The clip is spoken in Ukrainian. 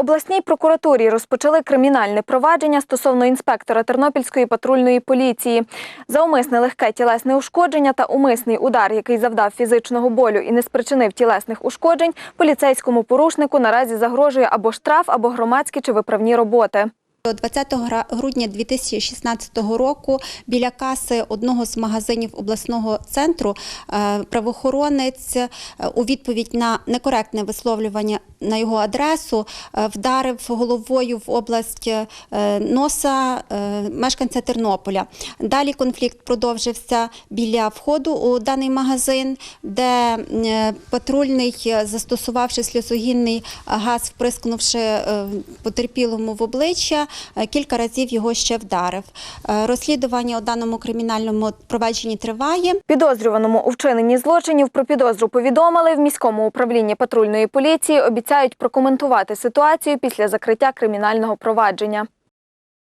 обласній прокуратурі розпочали кримінальне провадження стосовно інспектора Тернопільської патрульної поліції. За умисне легке тілесне ушкодження та умисний удар, який завдав фізичного болю і не спричинив тілесних ушкоджень, поліцейському порушнику наразі загрожує або штраф, або громадські чи виправні роботи. 20 гра- грудня 2016 року біля каси одного з магазинів обласного центру е, правоохоронець е, у відповідь на некоректне висловлювання на його адресу е, вдарив головою в область е, носа е, мешканця Тернополя. Далі конфлікт продовжився біля входу у даний магазин, де патрульний, застосувавши сльозогінний газ, вприскнувши потерпілому в обличчя, кілька разів його ще вдарив. Розслідування у даному кримінальному провадженні триває. Підозрюваному у вчиненні злочинів про підозру повідомили в міському управлінні патрульної поліції. Обіцяють прокоментувати ситуацію після закриття кримінального провадження.